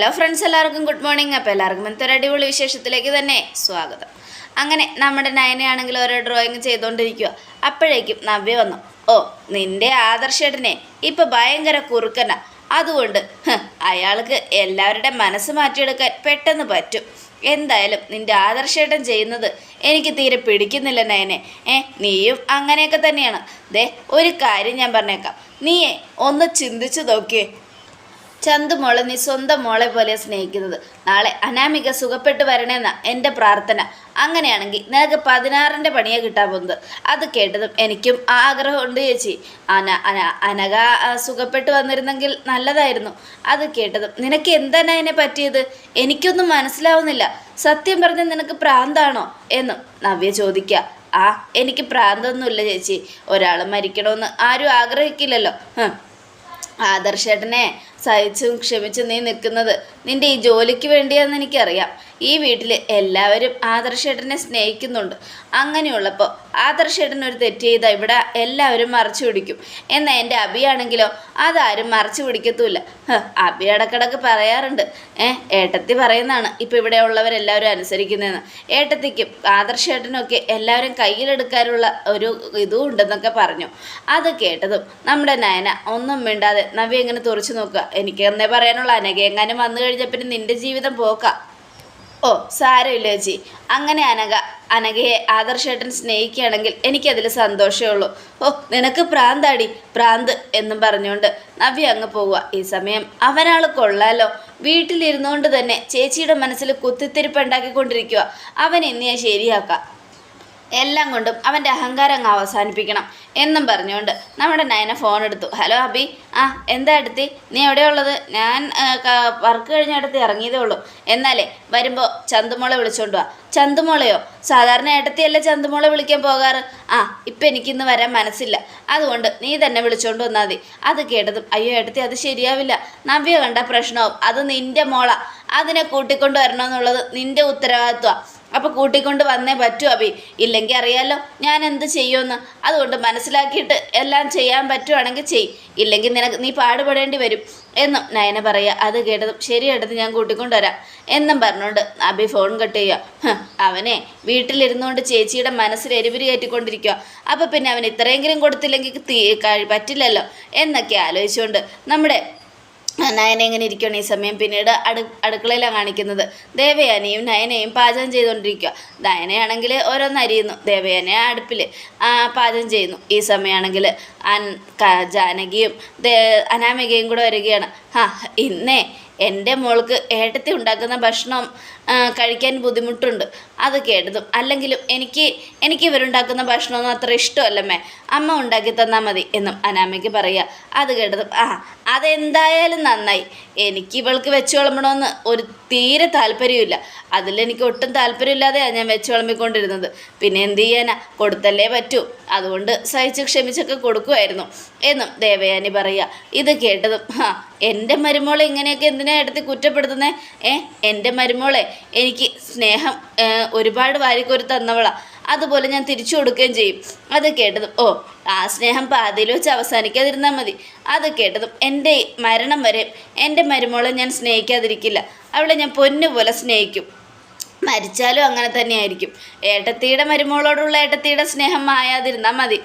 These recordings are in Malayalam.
ഹലോ ഫ്രണ്ട്സ് എല്ലാവർക്കും ഗുഡ് മോർണിംഗ് അപ്പോൾ എല്ലാവർക്കും ഇന്നത്തെ ഒരു അടിപൊളി വിശേഷത്തിലേക്ക് തന്നെ സ്വാഗതം. അങ്ങനെ നമ്മുടെ നയനയാണെങ്കിൽ ഓരോ ഡ്രോയിങ് ചെയ്തുകൊണ്ടിരിക്കുക. അപ്പോഴേക്കും നവ്യ വന്നു. ഓ നിന്റെ ആദർശേട്ടനെ ഇപ്പം ഭയങ്കര കുറുക്കന. അതുകൊണ്ട് അയാൾക്ക് എല്ലാവരുടെ മനസ്സ് മാറ്റിയെടുക്കാൻ പെട്ടെന്ന് പറ്റും. എന്തായാലും നിന്റെ ആദർശേട്ടൻ ചെയ്യുന്നത് എനിക്ക് തീരെ പിടിക്കുന്നില്ല നയനെ. ഏ നീയും അങ്ങനെയൊക്കെ തന്നെയാണ്. ദേ ഒരു കാര്യം ഞാൻ പറഞ്ഞേക്കാം. നീയെ ഒന്ന് ചിന്തിച്ചു നോക്കിയേ. ചന്തു മോളെ നീ സ്വന്തം മോളെ പോലെ സ്നേഹിക്കുന്നത്. നാളെ അനാമിക സുഖപ്പെട്ട് വരണേന്നാ എന്റെ പ്രാർത്ഥന. അങ്ങനെയാണെങ്കിൽ നിനക്ക് പതിനാറിന്റെ പണിയെ കിട്ടാൻ പോകുന്നത്. അത് കേട്ടതും എനിക്കും ആഗ്രഹമുണ്ട് ചേച്ചി. അന അന അനക സുഖപ്പെട്ട് വന്നിരുന്നെങ്കിൽ നല്ലതായിരുന്നു. അത് കേട്ടതും നിനക്ക് എന്താണ് അതിനെ പറ്റിയത്? എനിക്കൊന്നും മനസ്സിലാവുന്നില്ല. സത്യം പറഞ്ഞ് നിനക്ക് പ്രാന്താണോ? എന്നും നവ്യ ചോദിക്കുക ആ എനിക്ക് പ്രാന്തൊന്നുമില്ല ചേച്ചി. ഒരാൾ മരിക്കണമെന്ന് ആരും ആഗ്രഹിക്കില്ലല്ലോ. ആദർശേട്ടനെ സഹിച്ചും ക്ഷമിച്ചും നീ നിൽക്കുന്നത് നിന്റെ ഈ ജോലിക്ക് വേണ്ടിയാണെന്ന് എനിക്കറിയാം. ഈ വീട്ടിൽ എല്ലാവരും ആദർശേട്ടനെ സ്നേഹിക്കുന്നുണ്ട്. അങ്ങനെയുള്ളപ്പോൾ ആദർശേട്ടൻ ഒരു തെറ്റ് ചെയ്താൽ ഇവിടെ എല്ലാവരും മറച്ചു പിടിക്കും. എന്നാൽ എന്റെ അബിയാണെങ്കിലോ അതാരും മറച്ചു പിടിക്കത്തുമില്ല അബി ഇടക്കിടക്ക് പറയാറുണ്ട്. ഏ ഏട്ടത്തി പറയുന്നതാണ് ഇപ്പം ഇവിടെ ഉള്ളവരെല്ലാവരും അനുസരിക്കുന്നതെന്ന്. ഏട്ടത്തിക്കും ആദർശേട്ടനൊക്കെ എല്ലാവരും കയ്യിലെടുക്കാനുള്ള ഒരു ഇതും ഉണ്ടെന്നൊക്കെ പറഞ്ഞു. അത് കേട്ടതും നമ്മുടെ നയന ഒന്നും മിണ്ടാതെ നവി എങ്ങനെ തുറച്ചു നോക്കുക? എനിക്ക് എന്നേ പറയാനുള്ള. അനഘ എങ്ങാനും വന്നു കഴിഞ്ഞ പിന്നെ നിന്റെ ജീവിതം പോക്കാം. ഓ സാരമില്ല ചേച്ചി. അങ്ങനെ അനഘ അനഘയെ ആദർശേട്ടൻ സ്നേഹിക്കുകയാണെങ്കിൽ എനിക്കതിൽ സന്തോഷമേ ഉള്ളൂ. ഓ നിനക്ക് പ്രാന്താടി പ്രാന്ത് എന്നും പറഞ്ഞുകൊണ്ട് നവ്യ അങ്ങ് പോവുക. ഈ സമയം അവനാൾ കൊള്ളാലോ. വീട്ടിലിരുന്നുകൊണ്ട് തന്നെ ചേച്ചിയുടെ മനസ്സിൽ കുത്തിത്തിരിപ്പ് ഉണ്ടാക്കിക്കൊണ്ടിരിക്കുക. അവൻ ഇനിയെ ശരിയാക്കാം. എല്ലാം കൊണ്ടും അവന്റെ അഹങ്കാരം അവസാനിപ്പിക്കണം എന്നും പറഞ്ഞുകൊണ്ട് നമ്മുടെ നയന ഫോൺ എടുത്തു. ഹലോ അബി. ആ എന്താ എടുത്തി? നീ എവിടെയുള്ളത്? ഞാൻ വർക്ക് കഴിഞ്ഞ അടുത്ത് ഇറങ്ങിയതേ ഉള്ളൂ. എന്നാലേ വരുമ്പോൾ ചന്തുമോളെ വിളിച്ചോണ്ട് വാ. ചന്തുമോളയോ? സാധാരണ ഏട്ടത്തിയല്ലേ ചന്തുമോളെ വിളിക്കാൻ പോകാറ്? ആ ഇപ്പം എനിക്കിന്ന് വരാൻ മനസ്സില്ല. അതുകൊണ്ട് നീ തന്നെ വിളിച്ചോണ്ട് വന്നാൽ മതി. അത് കേട്ടതും അയ്യോ ഏട്ടത്തി അത് ശരിയാവില്ല. നവ്യ കണ്ട പ്രശ്നവും അത് നിന്റെ മോള. അതിനെ കൂട്ടിക്കൊണ്ട് വരണമെന്നുള്ളത് നിന്റെ ഉത്തരവാദിത്വമാണ് അപ്പോൾ കൂട്ടിക്കൊണ്ട് വന്നേ പറ്റൂ അബി ഇല്ലെങ്കിൽ അറിയാലോ ഞാൻ എന്ത് ചെയ്യുമെന്ന്. അതുകൊണ്ട് മനസ്സിലാക്കിയിട്ട് എല്ലാം ചെയ്യാൻ പറ്റുവാണെങ്കിൽ ചെയ്. ഇല്ലെങ്കിൽ നിനക്ക് നീ പാടുപെടേണ്ടി വരും. എന്നും നയന പറയുക. അത് കേട്ടതും ശരി എടുത്ത് ഞാൻ കൂട്ടിക്കൊണ്ട് കൂട്ടിക്കൊണ്ടുവരാം എന്നും പറഞ്ഞുകൊണ്ട് അബി ഫോൺ കട്ട് ചെയ്യുക. അവനെ വീട്ടിലിരുന്നുകൊണ്ട് ചേച്ചിയുടെ മനസ്സിൽ എരിപിരി കയറ്റിക്കൊണ്ടിരിക്കുക. അപ്പോൾ പിന്നെ അവൻ ഇത്രയെങ്കിലും കൊടുത്തില്ലെങ്കിൽ പറ്റില്ലല്ലോ. എന്നൊക്കെ ആലോചിച്ചുകൊണ്ട് നമ്മുടെ നയന എങ്ങനെ ഇരിക്കണം ഈ സമയം. പിന്നീട് അടു അടുക്കളയിലാണ് കാണിക്കുന്നത്. ദേവയാനിയും നയനയും പാചകം ചെയ്തുകൊണ്ടിരിക്കുക നയനയാണെങ്കിൽ ഓരോന്ന് അരിയുന്നു. ദേവയാന അടുപ്പിൽ പാചകം ചെയ്യുന്നു. ഈ സമയമാണെങ്കിൽ ജാനകിയും അനാമികയും കൂടെ വരികയാണ്. ഹാ ഇന്നേ എന്റെ മോൾക്ക് ഏട്ടത്തി ഉണ്ടാക്കുന്ന ഭക്ഷണം കഴിക്കാൻ ബുദ്ധിമുട്ടുണ്ട്. അത് കേട്ടതും. അല്ലെങ്കിലും എനിക്ക് എനിക്ക് ഇവരുണ്ടാക്കുന്ന ഭക്ഷണമൊന്നും അത്ര ഇഷ്ടമല്ലമ്മേ. അമ്മ ഉണ്ടാക്കി തന്നാൽ മതി എന്നും അനാമയ്ക്ക് പറയുക. അത് കേട്ടതും ആ അതെന്തായാലും നന്നായി. എനിക്ക് ഇവൾക്ക് വെച്ച് വിളമ്പണമെന്ന് ഒരു തീരെ താല്പര്യമില്ല. അതിലെനിക്ക് ഒട്ടും താല്പര്യമില്ലാതെയാണ് ഞാൻ വെച്ച് വിളമ്പിക്കൊണ്ടിരുന്നത്. പിന്നെ എന്ത് ചെയ്യാനാ? കൊടുത്തല്ലേ പറ്റൂ. അതുകൊണ്ട് സഹിച്ച് ക്ഷമിച്ചൊക്കെ കൊടുക്കുമായിരുന്നു എന്നും ദേവയാനി പറയുക. ഇത് കേട്ടതും ഹാ എന്റെ മരുമോളെ ഇങ്ങനെയൊക്കെ എന്തിനാ എടുത്ത് കുറ്റപ്പെടുത്തുന്നേ? ഏ എന്റെ മരുമോളെ എനിക്ക് സ്നേഹം ഒരുപാട് വാരിക്കോരി തന്നവളാ. അതുപോലെ ഞാൻ തിരിച്ചു കൊടുക്കുകയും ചെയ്യും. അത് കേട്ടതും ഓ ആ സ്നേഹം പാതിയിൽ വെച്ച് അവസാനിക്കാതിരുന്നാൽ മതി. അത് കേട്ടതും എന്റെ മരണം വരെ എന്റെ മരുമോളെ ഞാൻ സ്നേഹിക്കാതിരിക്കില്ല. അവളെ ഞാൻ പൊന്നുപോലെ സ്നേഹിക്കും. മരിച്ചാലും അങ്ങനെ തന്നെയായിരിക്കും. ഏട്ടത്തിയുടെ മരുമോളോടുള്ള ഏട്ടത്തിയുടെ സ്നേഹം മായാതിരുന്നാൽ മതി.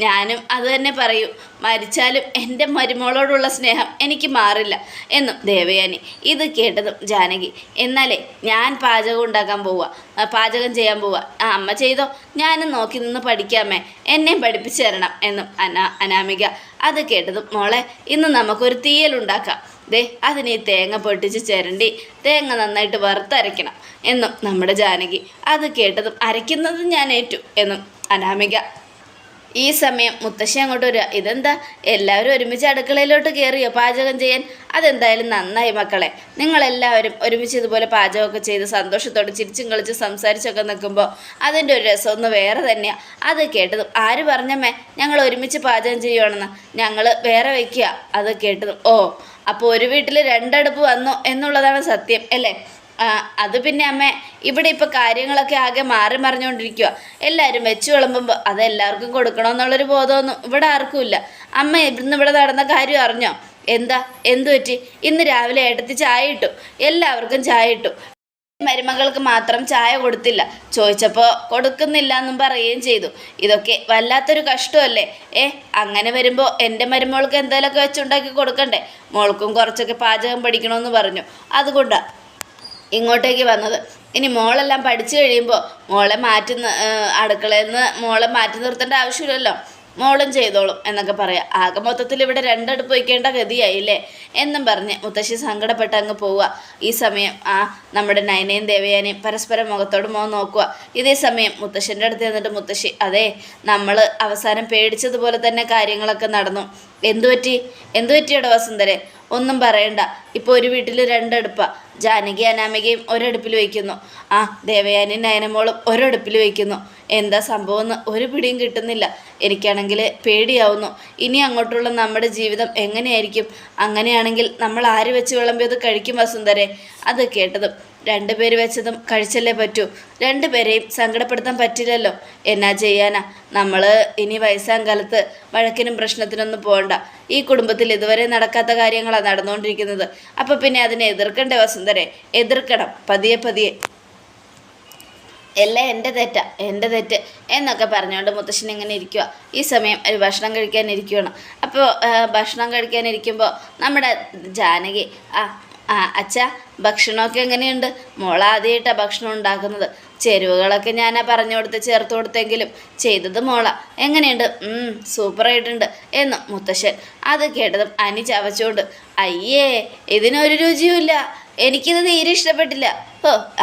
ഞാനും അത് തന്നെ പറയൂ. മരിച്ചാലും എന്റെ മരുമോളോടുള്ള സ്നേഹം എനിക്ക് മാറില്ല എന്നും ദേവയാനി ഇത് കേട്ടതും ജാനകി. എന്നാലേ ഞാൻ പാചകം ഉണ്ടാക്കാൻ പോവുക പാചകം ചെയ്യാൻ പോവുക ആ അമ്മ ചെയ്തോ? ഞാനും നോക്കി നിന്ന് പഠിക്കാമേ. എന്നെയും പഠിപ്പിച്ചു തരണം എന്നും അനാ അനാമിക. അത് കേട്ടതും മോളെ ഇന്ന് നമുക്കൊരു തീയൽ ഉണ്ടാക്കാം. ദേ അതിന് ഈ തേങ്ങ പൊട്ടിച്ച് ചിരണ്ടി തേങ്ങ നന്നായിട്ട് വറുത്തരയ്ക്കണം എന്നും നമ്മുടെ ജാനകി. അത് കേട്ടതും അരയ്ക്കുന്നതും ഞാൻ ഏറ്റു എന്നും അനാമിക. ഈ സമയം മുത്തശ്ശി അങ്ങോട്ട് വരിക. ഇതെന്താ? എല്ലാവരും ഒരുമിച്ച് അടുക്കളയിലോട്ട് കയറിയോ പാചകം ചെയ്യാൻ. അതെന്തായാലും നന്നായി മക്കളെ. നിങ്ങളെല്ലാവരും ഒരുമിച്ച് ഇതുപോലെ പാചകമൊക്കെ ചെയ്ത് സന്തോഷത്തോടെ ചിരിച്ചും കളിച്ച് സംസാരിച്ചൊക്കെ നിൽക്കുമ്പോൾ അതിന്റെ ഒരു രസമൊന്ന് വേറെ തന്നെയാണ് അത് കേട്ടതും ആര് പറഞ്ഞമ്മേ? ഞങ്ങൾ ഒരുമിച്ച് പാചകം ചെയ്യുവാണെന്ന്. ഞങ്ങൾ വേറെ വയ്ക്കുക. അത് കേട്ടതും ഓ അപ്പോൾ ഒരു വീട്ടിൽ രണ്ടടുപ്പ് വന്നു എന്നുള്ളതാണ് സത്യം അല്ലേ? അത് പിന്നെ അമ്മ ഇവിടെ ഇപ്പോൾ കാര്യങ്ങളൊക്കെ ആകെ മാറി മറിഞ്ഞുകൊണ്ടിരിക്കുക എല്ലാവരും വെച്ച് വിളമ്പുമ്പോൾ അത് എല്ലാവർക്കും കൊടുക്കണമെന്നുള്ളൊരു ബോധമൊന്നും ഇവിടെ ആർക്കുമില്ല അമ്മ ഇന്ന് ഇവിടെ നടന്ന കാര്യം അറിഞ്ഞോ? എന്താ? എന്തു പറ്റി? ഇന്ന് രാവിലെ ഏട്ടത്തി ചായ ഇട്ടു. എല്ലാവർക്കും ചായ ഇട്ടു. മരുമകൾക്ക് മാത്രം ചായ കൊടുത്തില്ല. ചോദിച്ചപ്പോൾ കൊടുക്കുന്നില്ല എന്നും പറയുകയും ചെയ്തു. ഇതൊക്കെ വല്ലാത്തൊരു കഷ്ടമല്ലേ? ഏ അങ്ങനെ വരുമ്പോൾ എന്റെ മരുമകൾക്ക് എന്തെങ്കിലുമൊക്കെ വെച്ചുണ്ടാക്കി കൊടുക്കണ്ടേ? മോൾക്കും കുറച്ചൊക്കെ പാചകം പഠിക്കണമെന്ന് പറഞ്ഞു. അതുകൊണ്ടാണ് ഇങ്ങോട്ടേക്ക് വന്നത്. ഇനി മോളെല്ലാം പഠിച്ചു കഴിയുമ്പോൾ മോളെ മാറ്റി അടുക്കളയിൽ നിന്ന് മോളെ മാറ്റി നിർത്തേണ്ട ആവശ്യമില്ലല്ലോ. മോളും ചെയ്തോളും എന്നൊക്കെ പറയാം. ആകെ മൊത്തത്തിൽ ഇവിടെ രണ്ടടുപ്പ് വയ്ക്കേണ്ട ഗതിയായില്ലേ? എന്നും പറഞ്ഞ് മുത്തശ്ശി സങ്കടപ്പെട്ട് അങ്ങ് പോവുക. ഈ സമയം ആ നമ്മുടെ നയനയും ദേവയാനയും പരസ്പരം മുഖത്തോട് മോൻ നോക്കുക. ഇതേ സമയം മുത്തശ്ശന്റെ അടുത്ത് ചെന്നിട്ട് മുത്തശ്ശി അതെ നമ്മൾ അവസാനം പേടിച്ചതുപോലെ തന്നെ കാര്യങ്ങളൊക്കെ നടന്നു. എന്തു പറ്റി? എന്തു പറ്റിയടോ വസുന്ധരെ ഒന്നും പറയണ്ട. ഇപ്പോൾ ഒരു വീട്ടിൽ രണ്ടടുപ്പാ. ജാനകി അനാമികയും ഒരടുപ്പിൽ വയ്ക്കുന്നു. ആ ദേവയാനി നയനമോളും ഒരടുപ്പിൽ വയ്ക്കുന്നു. എന്താ സംഭവം എന്ന് ഒരു പിടിയും കിട്ടുന്നില്ല. എനിക്കാണെങ്കിൽ പേടിയാവുന്നു. ഇനി അങ്ങോട്ടുള്ള നമ്മുടെ ജീവിതം എങ്ങനെയായിരിക്കും? അങ്ങനെയാണെങ്കിൽ നമ്മൾ ആര് വെച്ച് വിളമ്പിയത് കഴിക്കും വസുന്ധരെ അത് കേട്ടതും രണ്ടുപേര് വെച്ചതും കഴിച്ചല്ലേ പറ്റൂ. രണ്ടുപേരെയും സങ്കടപ്പെടുത്താൻ പറ്റില്ലല്ലോ. എന്നാ ചെയ്യാനാ? നമ്മൾ ഇനി വയസ്സാം കാലത്ത് വഴക്കിനും പ്രശ്നത്തിനൊന്നും പോകണ്ട ഈ കുടുംബത്തിൽ ഇതുവരെ നടക്കാത്ത കാര്യങ്ങളാണ് നടന്നുകൊണ്ടിരിക്കുന്നത്. അപ്പോൾ പിന്നെ അതിനെ എതിർക്കണ്ടേ വസുന്ധരെ? എതിർക്കണം. പതിയെ പതിയെ. എല്ലാം എന്റെ തെറ്റാ എന്റെ തെറ്റ് എന്നൊക്കെ പറഞ്ഞുകൊണ്ട് മുത്തശ്ശൻ ഇങ്ങനെ ഇരിക്കുക ഈ സമയം ഒരു ഭക്ഷണം കഴിക്കാനിരിക്കുകയാണ് അപ്പോൾ ഭക്ഷണം കഴിക്കാനിരിക്കുമ്പോൾ നമ്മുടെ ജാനകി ആ ആ അച്ഛ ഭക്ഷണമൊക്കെ എങ്ങനെയുണ്ട്? മോൾ ആദ്യമായിട്ടാണ് ഭക്ഷണം ഉണ്ടാക്കുന്നത്. ചേരുവകളൊക്കെ ഞാൻ പറഞ്ഞു കൊടുത്ത് ചേർത്ത് കൊടുത്തെങ്കിലും ചെയ്തത് മോള. എങ്ങനെയുണ്ട്? സൂപ്പറായിട്ടുണ്ട്. എന്ന് മുത്തശ്ശൻ അത് കേട്ടതും അനി ചവച്ചുകൊണ്ട് അയ്യേ ഇതിനൊരു രുചിയുമില്ല. എനിക്കിത് തീരെ ഇഷ്ടപ്പെട്ടില്ല.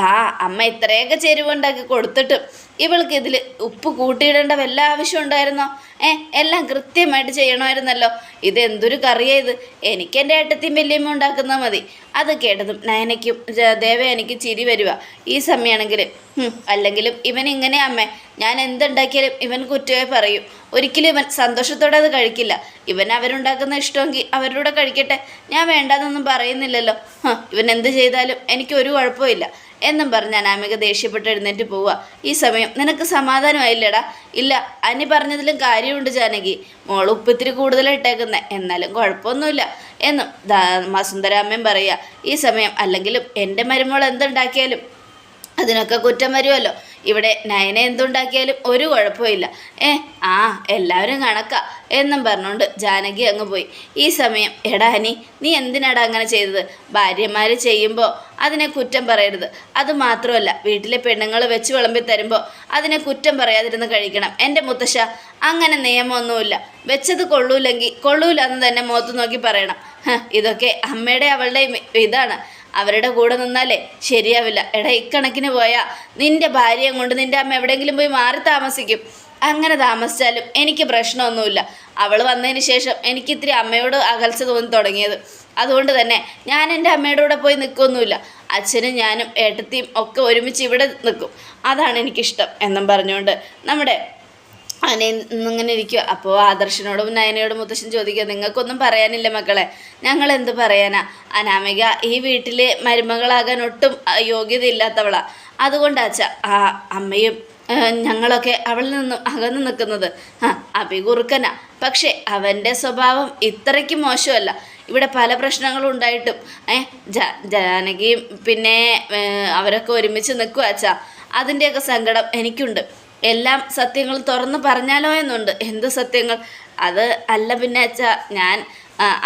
ആ അമ്മ ഇത്രയൊക്കെ ചേരുവുണ്ടാക്കി കൊടുത്തിട്ടും ഇവൾക്ക് ഇതിൽ ഉപ്പ് കൂട്ടിയിടേണ്ട വല്ല ആവശ്യം ഉണ്ടായിരുന്നോ? ഏ എല്ലാം കൃത്യമായിട്ട് ചെയ്യണമായിരുന്നല്ലോ. ഇത് എന്തൊരു കറിയാ ഇത്? എനിക്ക് എന്റെ ഏട്ടത്തിയും വല്യമ്മ ഉണ്ടാക്കുന്നത് മതി. അത് കേട്ടതും നയനയ്ക്കും ദേവ ദേവയാനിക്കും ചിരി വരിക. ഈ സമയമാണെങ്കിൽ അല്ലെങ്കിലും ഇവൻ ഇങ്ങനെ അമ്മേ ഞാൻ എന്തുണ്ടാക്കിയാലും ഇവൻ കുറ്റമേ പറയും. ഒരിക്കലും ഇവൻ സന്തോഷത്തോടെ അത് കഴിക്കില്ല. ഇവൻ അവരുണ്ടാക്കുന്ന ഇഷ്ടമെങ്കിൽ അവരുടെ കഴിക്കട്ടെ. ഞാൻ വേണ്ടാന്നൊന്നും പറയുന്നില്ലല്ലോ. ഇവൻ എന്ത് ചെയ്താലും എനിക്ക് ഒരു കുഴപ്പമില്ല എന്നും പറഞ്ഞ് അനാമിക ദേഷ്യപ്പെട്ട് എഴുന്നേറ്റ് പോവുക. ഈ സമയം നിനക്ക് സമാധാനമായില്ലടാ. ഇല്ല അനി പറഞ്ഞതിലും കാര്യമുണ്ട് ജാനകി. മോൾ ഉപ്പിത്തിരി കൂടുതലിട്ടേക്കുന്നേ എന്നാലും കുഴപ്പമൊന്നുമില്ല എന്നും വസുന്ധരാമ്മയും പറയുക. ഈ സമയം അല്ലെങ്കിലും എന്റെ മരുമോൾ എന്തുണ്ടാക്കിയാലും. അതിനൊക്കെ കുറ്റം വരുമല്ലോ ഇവിടെ നയന എന്തുണ്ടാക്കിയാലും ഒരു കുഴപ്പമില്ല. ഏ ആ എല്ലാവരും കണക്ക എന്നും പറഞ്ഞുകൊണ്ട് ജാനകി അങ്ങ് പോയി. ഈ സമയം എടാ ഹനി നീ എന്തിനാടാ അങ്ങനെ ചെയ്തത്? ഭാര്യമാർ ചെയ്യുമ്പോൾ അതിനെ കുറ്റം പറയരുത്. അത് മാത്രമല്ല വീട്ടിലെ പെണ്ണുങ്ങൾ വെച്ച് വിളമ്പി തരുമ്പോൾ അതിനെ കുറ്റം പറയാതിരുന്ന് കഴിക്കണം. എന്റെ മുത്തശ്ശ അങ്ങനെ നിയമമൊന്നുമില്ല. വെച്ചത് കൊള്ളൂലെങ്കിൽ കൊള്ളൂല എന്ന് തന്നെ മുഖത്ത് നോക്കി പറയണം. ഇതൊക്കെ അമ്മയുടെ അവളുടെയും ഇതാണ്. അവരുടെ കൂടെ നിന്നാലേ ശരിയാവില്ല. എടാ ഇക്കണക്കിന് പോയാൽ നിന്റെ ഭാര്യയും കൊണ്ട് നിന്റെ അമ്മ എവിടെയെങ്കിലും പോയി മാറി താമസിക്കും. അങ്ങനെ താമസിച്ചാലും എനിക്ക് പ്രശ്നമൊന്നുമില്ല. അവൾ വന്നതിന് ശേഷം എനിക്ക് ഇത്തിരി അമ്മയോട് അകൽച്ച തോന്നി തുടങ്ങിയത്. അതുകൊണ്ട് തന്നെ ഞാൻ എന്റെ അമ്മയുടെ കൂടെ പോയി നിൽക്കൊന്നുമില്ല. അച്ഛനും ഞാനും ഏട്ടത്തിയും ഒക്കെ ഒരുമിച്ച് ഇവിടെ നിൽക്കും. അതാണ് എനിക്കിഷ്ടം എന്നും പറഞ്ഞുകൊണ്ട് നമ്മുടെ അനെ ഇങ്ങനെ ഇരിക്കുക അപ്പോൾ ആദർശനോടും നയനയോടും മുത്തശ്ശൻ ചോദിക്കുക നിങ്ങൾക്കൊന്നും പറയാനില്ല മക്കളെ. ഞങ്ങൾ എന്ത് പറയാനാ? അനാമിക ഈ വീട്ടിൽ മരുമകളാകാൻ ഒട്ടും യോഗ്യത യോഗ്യതയില്ലാത്തവളാ അതുകൊണ്ടാച്ച ആ അമ്മയും ഞങ്ങളൊക്കെ അവളിൽ നിന്നും അകന്നു നിൽക്കുന്നത്. ആ അഭികുറുക്കനാ പക്ഷേ അവന്റെ സ്വഭാവം ഇത്രയ്ക്ക് മോശമല്ല. ഇവിടെ പല പ്രശ്നങ്ങളും ഉണ്ടായിട്ടും ഏ ജാനകിയും പിന്നെ അവരൊക്കെ ഒരുമിച്ച് നിൽക്കുക അച്ഛാ. അതിന്റെയൊക്കെ സങ്കടം എനിക്കുണ്ട്. എല്ലാം സത്യങ്ങൾ തുറന്ന് പറഞ്ഞാലോ എന്നുണ്ട്. എന്ത് സത്യങ്ങൾ? അത് അല്ല പിന്നെ അച്ഛാ ഞാൻ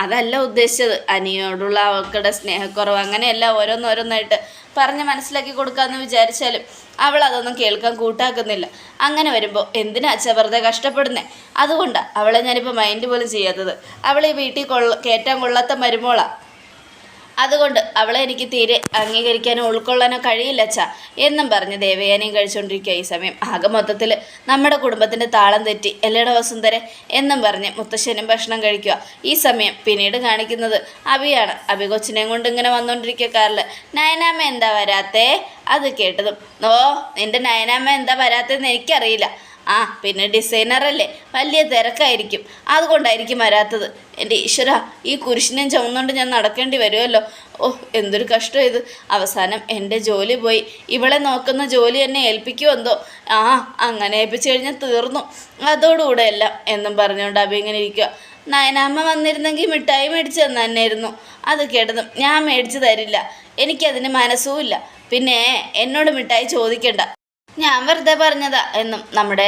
അതല്ല ഉദ്ദേശിച്ചത്. അനിയോടുള്ള അവൾക്കുടെ സ്നേഹക്കുറവ് അങ്ങനെയല്ല ഓരോന്നോരോന്നായിട്ട് പറഞ്ഞ് മനസ്സിലാക്കി കൊടുക്കാമെന്ന് വിചാരിച്ചാലും അവൾ അതൊന്നും കേൾക്കാൻ കൂട്ടാക്കുന്നില്ല. അങ്ങനെ വരുമ്പോൾ എന്തിനാ അച്ഛ വെറുതെ കഷ്ടപ്പെടുന്നത് അതുകൊണ്ടാണ് അവളെ ഞാനിപ്പോൾ മൈൻഡ് പോലും ചെയ്യാത്തത്. അവളെ വീട്ടിൽ കൊള്ള കയറ്റാൻ കൊള്ളാത്ത മരുമോളാ. അതുകൊണ്ട് അവളെ എനിക്ക് തീരെ അംഗീകരിക്കാനോ ഉൾക്കൊള്ളാനോ കഴിയില്ല അച്ഛാ. എന്നും പറഞ്ഞ് ദേവയാനിയും കഴിച്ചുകൊണ്ടിരിക്കുക ഈ സമയം. ആകെ മൊത്തത്തിൽ നമ്മുടെ കുടുംബത്തിന്റെ താളം തെറ്റി. എല്ലട വസുന്ധരെ? എന്നും പറഞ്ഞ് മുത്തശ്ശനും ഭക്ഷണം കഴിക്കുക ഈ സമയം പിന്നീട് കാണിക്കുന്നത് അഭിയാണ് അഭി കൊച്ചിനെയും കൊണ്ട് ഇങ്ങനെ വന്നുകൊണ്ടിരിക്കുക കാറിൽ നയനാമ്മ എന്താ വരാത്തേ? അത് കേട്ടതും. ഓ നിന്റെ നയനാമ്മ എന്താ വരാത്തതെന്ന് എനിക്കറിയില്ല. ആ പിന്നെ ഡിസൈനർ അല്ലേ? വലിയ തിരക്കായിരിക്കും. അതുകൊണ്ടായിരിക്കും വരാത്തത്. എന്റെ ഈശ്വര ഈ കുരിശിനെ ചുമന്നുകൊണ്ട് ഞാൻ നടക്കേണ്ടി വരുമല്ലോ? ഓ എന്തൊരു കഷ്ടം ഇത്. അവസാനം എന്റെ ജോലി പോയി. ഇവളെ നോക്കുന്ന ജോലി എന്നെ ഏൽപ്പിക്കുമോ എന്തോ? ആ അങ്ങനെ ഏൽപ്പിച്ചു കഴിഞ്ഞാൽ തീർന്നു. അതോടുകൂടെ എല്ലാം എന്നും പറഞ്ഞുകൊണ്ട് അഭി ഇങ്ങനെ ഇരിക്കുക നയനാമ്മ വന്നിരുന്നെങ്കിൽ മിഠായി മേടിച്ചു തന്നായിരുന്നു അത് കേട്ടതും ഞാൻ മേടിച്ചു തരില്ല. എനിക്കതിന് മനസ്സുമില്ല പിന്നെ എന്നോട് മിഠായി ചോദിക്കണ്ട. ഞാൻ വെറുതെ പറഞ്ഞതാ എന്നും നമ്മുടെ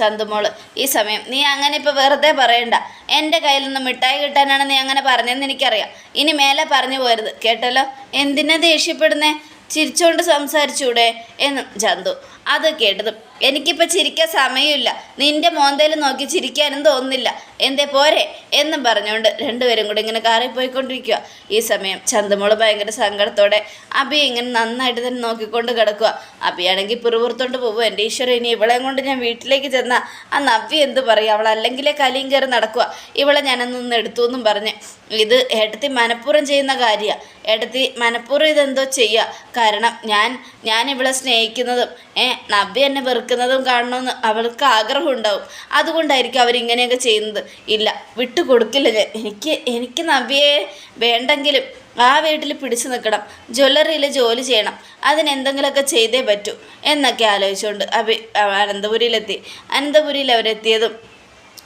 ചന്തുമോൾ. ഈ സമയം നീ അങ്ങനെ ഇപ്പൊ വെറുതെ പറയണ്ട. എന്റെ കയ്യിൽ നിന്ന് മിഠായി കിട്ടാനാണ് നീ അങ്ങനെ പറഞ്ഞതെന്ന് എനിക്കറിയാം. ഇനി മേലെ പറഞ്ഞു പോരുത്. കേട്ടല്ലോ? എന്തിനാ ദേഷ്യപ്പെടുന്നേ? ചിരിച്ചുകൊണ്ട് സംസാരിച്ചൂടെ? എന്നും ചന്തു. അത് കേട്ടതും. എനിക്കിപ്പോൾ ചിരിക്കാൻ സമയമില്ല. നിന്റെ മോന്തയിൽ നോക്കി ചിരിക്കാനും തോന്നുന്നില്ല. എന്തേ പോരെ? എന്നും പറഞ്ഞുകൊണ്ട് രണ്ടുപേരും കൂടി ഇങ്ങനെ കാറിൽ പോയിക്കൊണ്ടിരിക്കുക ഈ സമയം ചന്തമോൾ ഭയങ്കര സങ്കടത്തോടെ അബി ഇങ്ങനെ നന്നായിട്ട് തന്നെ നോക്കിക്കൊണ്ട് കിടക്കുക അബിയാണെങ്കിൽ പിറുപുറത്തോണ്ട് പോകും എന്റെ ഈശ്വരൻ ഇനി ഇവളെയും കൊണ്ട് ഞാൻ വീട്ടിലേക്ക് ചെന്നാൽ ആ നവ്യ എന്ത് പറയും? അവൾ അല്ലെങ്കിലേ കലിയും കയറി നടക്കുക ഇവളെ ഞാനൊന്നും എടുത്തു എന്നും പറഞ്ഞ്. ഇത് ഏട്ടത്തി മനഃപൂർവം ചെയ്യുന്ന കാര്യമാണ് ഏട്ടത്തി മനഃപൂർവം ഇതെന്തോ ചെയ്യുക കാരണം ഞാൻ ഞാൻ ഇവളെ സ്നേഹിക്കുന്നതും ഏ നവ്യ എന്നെ വെറുക്കുന്നതും കാണണമെന്ന് അവൾക്ക് ആഗ്രഹം ഉണ്ടാവും അതുകൊണ്ടായിരിക്കും അവരിങ്ങനെയൊക്കെ ചെയ്യുന്നത്. ഇല്ല വിട്ടു കൊടുക്കില്ല ഞാൻ. എനിക്ക് എനിക്ക് നവ്യയെ വേണ്ടെങ്കിലും ആ വീട്ടിൽ പിടിച്ചു നിൽക്കണം. ജ്വല്ലറിയിൽ ജോലി ചെയ്യണം. അതിനെന്തെങ്കിലുമൊക്കെ ചെയ്തേ പറ്റൂ എന്നൊക്കെ ആലോചിച്ചുകൊണ്ട് അഭി അനന്തപുരിയിലെത്തി. അനന്തപുരിയിൽ അവരെത്തിയതും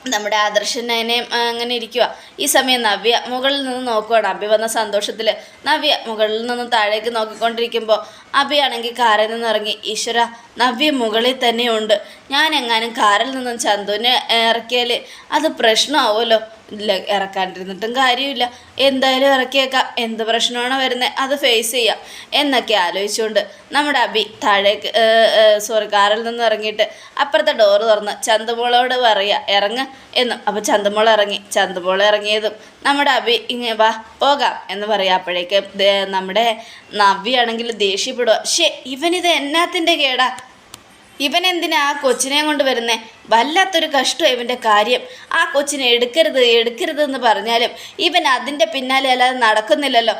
നമ്മുടെ ആദർശനയനെയും അങ്ങനെ ഇരിക്കുക ഈ സമയം നവ്യ മുകളിൽ നിന്ന് നോക്കുവാണ്. അഭി വന്ന സന്തോഷത്തിൽ നവ്യ മുകളിൽ നിന്ന് താഴേക്ക് നോക്കിക്കൊണ്ടിരിക്കുമ്പോൾ അഭിയാണെങ്കിൽ കാറിൽ നിന്ന് ഇറങ്ങി ഈശ്വര നവ്യ മുകളിൽ തന്നെയുണ്ട്. ഞാൻ എങ്ങാനും കാറിൽ നിന്നും ചന്തുവിനെ ഇറക്കിയാൽ അത് പ്രശ്നമാവുമല്ലോ. ഇറക്കാണ്ടിരുന്നിട്ടും കാര്യമില്ല. എന്തായാലും ഇറക്കിയേക്കാം. എന്ത് പ്രശ്നമാണോ വരുന്നത് അത് ഫേസ് ചെയ്യാം. എന്നൊക്കെ ആലോചിച്ചുകൊണ്ട് നമ്മുടെ അബി താഴേക്ക് സോറി കാറിൽ നിന്ന് ഇറങ്ങിയിട്ട് അപ്പുറത്തെ ഡോറ് തുറന്ന് ചന്തമോളോട് പറയുക ഇറങ്ങ് എന്നും. അപ്പോൾ ചന്തമോൾ ഇറങ്ങി. ചന്തമോൾ ഇറങ്ങിയതും നമ്മുടെ അബി ഇങ്ങനെ വാ പോകാം എന്ന് പറയാം. അപ്പോഴേക്ക് നമ്മുടെ നവ്യാണെങ്കിൽ ദേഷ്യപ്പെടുക ഷേ ഇവനിത് എന്നാത്തിന്റെ കേടാ. ഇവൻ എന്തിനാ ആ കൊച്ചിനെ കൊണ്ട് വരുന്നേ? വല്ലാത്തൊരു കഷ്ടം ഇവന്റെ കാര്യം. ആ കൊച്ചിനെ എടുക്കരുത് എടുക്കരുത് എന്ന് പറഞ്ഞാലും ഇവൻ അതിന്റെ പിന്നാലെ അല്ലാതെ നടക്കുന്നില്ലല്ലോ.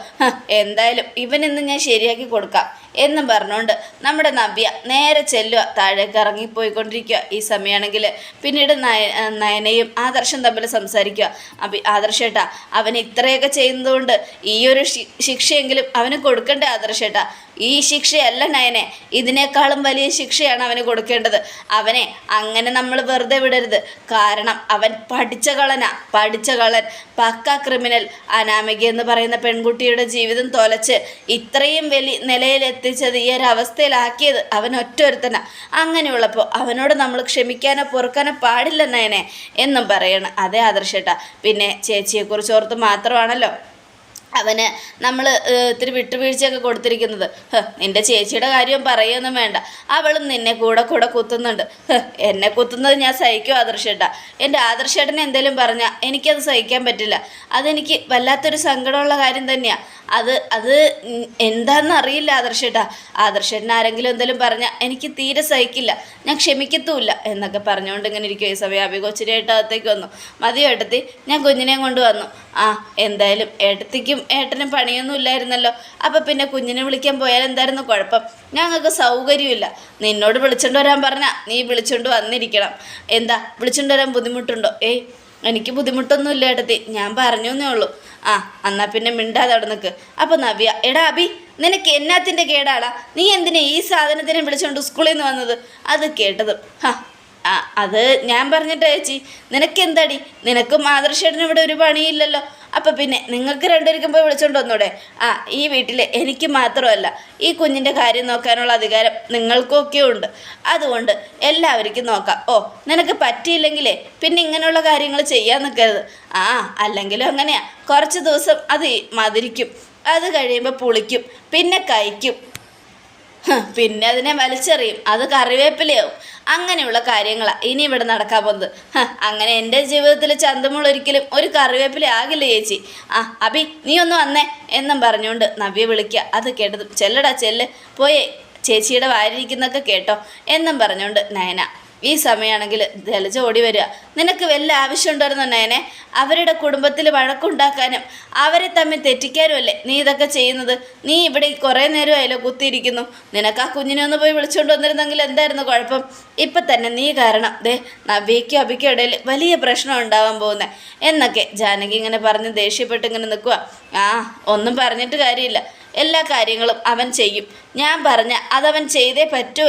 എന്തായാലും ഇവൻ ഇന്ന് ഞാൻ ശരിയാക്കി കൊടുക്കാം. എന്നും പറഞ്ഞുകൊണ്ട് നമ്മുടെ നവ്യ നേരെ ചെല്ലുക താഴേക്ക് ഇറങ്ങിപ്പോയിക്കൊണ്ടിരിക്കുക ഈ സമയമാണെങ്കിൽ പിന്നീട് നയ നയനയും ആദർശം തമ്മിൽ സംസാരിക്കുക. അഭി ആദർശേട്ടാ അവൻ ഇത്രയൊക്കെ ചെയ്യുന്നതുകൊണ്ട് ഈ ഒരു ശിക്ഷയെങ്കിലും അവന് കൊടുക്കണ്ടേ ആദർശേട്ടാ? ഈ ശിക്ഷയല്ല നയനെ ഇതിനേക്കാളും വലിയ ശിക്ഷയാണ് അവന് കൊടുക്കേണ്ടത്. അവനെ അങ്ങനെ നമ്മൾ വെറുതെ വിടരുത്. കാരണം അവൻ പഠിച്ച കളന പഠിച്ച കളൻ പക്ക ക്രിമിനൽ അനാമിക എന്ന് പറയുന്ന പെൺകുട്ടിയുടെ ജീവിതം തൊലച്ച് ഇത്രയും വലിയ നിലയിൽ എത്തിച്ചത് ഈ ഒരു അവസ്ഥയിലാക്കിയത് അവൻ ഒറ്റൊരുത്തനാ. അങ്ങനെയുള്ളപ്പോൾ അവനോട് നമ്മൾ ക്ഷമിക്കാനോ പൊറുക്കാനോ പാടില്ല നയനെ എന്നും പറയണം. അതേ ആദർശേട്ടാ പിന്നെ ചേച്ചിയെക്കുറിച്ച് ഓർത്ത് മാത്രമാണല്ലോ. അവന് നമ്മൾ ഇത്തിരി വിട്ടുവീഴ്ചയൊക്കെ കൊടുത്തിരിക്കുന്നത്. എന്റെ ചേച്ചിയുടെ കാര്യം പറയുകയൊന്നും വേണ്ട. അവളും നിന്നെ കൂടെ കൂടെ കുത്തുന്നുണ്ട്. എന്നെ കുത്തുന്നത് ഞാൻ സഹിക്കും ആദർശേട്ടാ. എന്റെ ആദർശേട്ടനെ എന്തെങ്കിലും പറഞ്ഞാൽ എനിക്കത് സഹിക്കാൻ പറ്റില്ല. അതെനിക്ക് വല്ലാത്തൊരു സങ്കടമുള്ള കാര്യം തന്നെയാണ് അത് അത് എന്താണെന്ന് അറിയില്ല ആദർശേട്ടാ. ആദർശേട്ടൻ ആരെങ്കിലും എന്തെങ്കിലും പറഞ്ഞാൽ എനിക്ക് തീരെ സഹിക്കില്ല. ഞാൻ ക്ഷമിക്കത്തുമില്ല എന്നൊക്കെ പറഞ്ഞുകൊണ്ട് ഇങ്ങനെ ഇരിക്കും ഈ സമയം. അഭി ഏട്ടത്തേക്ക് വന്നു. മതിയോ ഏട്ടത്തി? ഞാൻ കുഞ്ഞിനെയും കൊണ്ട് വന്നു. ആ എന്തായാലും ഏട്ടത്തിക്കും ഏട്ടനും പണിയൊന്നും ഇല്ലായിരുന്നല്ലോ. അപ്പം പിന്നെ കുഞ്ഞിനെ വിളിക്കാൻ പോയാൽ എന്തായിരുന്നു കുഴപ്പം? ഞങ്ങൾക്ക് സൗകര്യമില്ല. നിന്നോട് വിളിച്ചോണ്ട് വരാൻ പറഞ്ഞാൽ നീ വിളിച്ചോണ്ട് വന്നിരിക്കണം. എന്താ വിളിച്ചോണ്ട് വരാൻ ബുദ്ധിമുട്ടുണ്ടോ? ഏയ് എനിക്ക് ബുദ്ധിമുട്ടൊന്നും ഇല്ല ഏട്ടത്തി. ഞാൻ പറഞ്ഞു എന്നേ ഉള്ളൂ. ആ എന്നാ പിന്നെ മിണ്ടാതെ അവിടെ നിൽക്ക് അപ്പം നവ്യ എടാ അബി നിനക്ക് എന്നാത്തിന്റെ കേടാടാ? നീ എന്തിനാ ഈ സാധനത്തിനെ വിളിച്ചോണ്ട് സ്കൂളിൽ നിന്ന് വന്നത്? അത് കേട്ടത്. ഹാ അത് ഞാൻ പറഞ്ഞിട്ട് ചേച്ചി എന്താടി നിനക്കും ആദർശേട്ടനും ഇവിടെ ഒരു പണിയില്ലല്ലോ. അപ്പം പിന്നെ നിങ്ങൾക്ക് രണ്ടുപേർക്കും പോയി വിളിച്ചോണ്ട് വന്നൂടെ? ആ ഈ വീട്ടിൽ എനിക്ക് മാത്രമല്ല ഈ കുഞ്ഞിന്റെ കാര്യം നോക്കാനുള്ള അധികാരം നിങ്ങൾക്കൊക്കെ ഉണ്ട്. അതുകൊണ്ട് എല്ലാവർക്കും നോക്കാം. ഓ നിനക്ക് പറ്റിയില്ലെങ്കിലേ പിന്നെ ഇങ്ങനെയുള്ള കാര്യങ്ങൾ ചെയ്യാൻ നിൽക്കരുത്. ആ അല്ലെങ്കിലും അങ്ങനെയാ. കുറച്ച് ദിവസം അത് മതിരിക്കും. അത് കഴിയുമ്പോൾ പുളിക്കും. പിന്നെ കഴിക്കും. പിന്നെ അതിനെ വലിച്ചെറിയും. അത് കറിവേപ്പിലയാവും. അങ്ങനെയുള്ള കാര്യങ്ങളാണ് ഇനി ഇവിടെ നടക്കാൻ പോകുന്നത്. അങ്ങനെ എന്റെ ജീവിതത്തിൽ ചന്തമുൾ ഒരിക്കലും ഒരു കറിവേപ്പില ആകില്ല ചേച്ചി. ആ അഭി നീ ഒന്ന് വന്നേ എന്നും പറഞ്ഞുകൊണ്ട് നവ്യ വിളിക്കുക. അത് കേട്ടതും ചെല്ലടാ ചെല്ല്. പോയേ ചേച്ചിയുടെ വാരിയിരിക്കുന്നൊക്കെ കേട്ടോ എന്നും പറഞ്ഞുകൊണ്ട് നയന ഈ സമയമാണെങ്കിൽ ജലജ ഓടി വരിക. നിനക്ക് വല്ല ആവശ്യമുണ്ടായിരുന്നോ നയനെ അവരുടെ കുടുംബത്തിൽ വഴക്കുണ്ടാക്കാനും അവരെ തമ്മിൽ തെറ്റിക്കാനും അല്ലേ നീ ഇതൊക്കെ ചെയ്യുന്നത്? നീ ഇവിടെ കുറേ നേരം നേരമായല്ലോ കുത്തിയിരിക്കുന്നു. നിനക്ക് ആ കുഞ്ഞിനെ ഒന്ന് പോയി വിളിച്ചുകൊണ്ട് വന്നിരുന്നെങ്കിൽ എന്തായിരുന്നു കുഴപ്പം? ഇപ്പം തന്നെ നീ കാരണം ദേ നവ്യയ്ക്കും അബിക്കും ഇടയിൽ വലിയ പ്രശ്നം ഉണ്ടാവാൻ പോകുന്നത് എന്നൊക്കെ ജാനകി ഇങ്ങനെ പറഞ്ഞ് ദേഷ്യപ്പെട്ട് ഇങ്ങനെ നിൽക്കുക ആ ഒന്നും പറഞ്ഞിട്ട് കാര്യമില്ല. എല്ലാ കാര്യങ്ങളും അവൻ ചെയ്യും. ഞാൻ പറഞ്ഞ അതവൻ ചെയ്തേ പറ്റൂ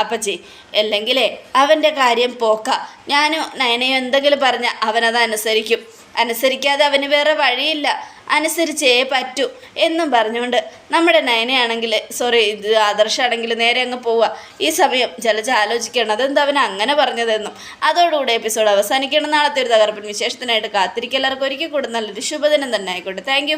അപ്പച്ചി. അല്ലെങ്കിലേ അവന്റെ കാര്യം പോക്ക. ഞാനും നയനയോ എന്തെങ്കിലും പറഞ്ഞ അവനത് അനുസരിക്കും. അനുസരിക്കാതെ അവന് വേറെ വഴിയില്ല. അനുസരിച്ചേ പറ്റൂ എന്നും പറഞ്ഞുകൊണ്ട് നമ്മുടെ നയനയാണെങ്കിൽ സോറി ഇത് ആദർശാണെങ്കിൽ നേരെ അങ്ങ് പോവുക. ഈ സമയം ജലജ ആലോചിക്കണം അതെന്താ അവൻ അങ്ങനെ പറഞ്ഞതെന്നും. അതോടുകൂടെ എപ്പിസോഡ് അവസാനിക്കണം നാളത്തെ ഒരു തകർപ്പൻ വിശേഷത്തിനായിട്ട് കാത്തിരിക്കും എല്ലാവർക്കും ഒരിക്കൽ കൂടെ നല്ലൊരു ശുഭദിനം തന്നെ ആയിക്കോട്ടെ. താങ്ക്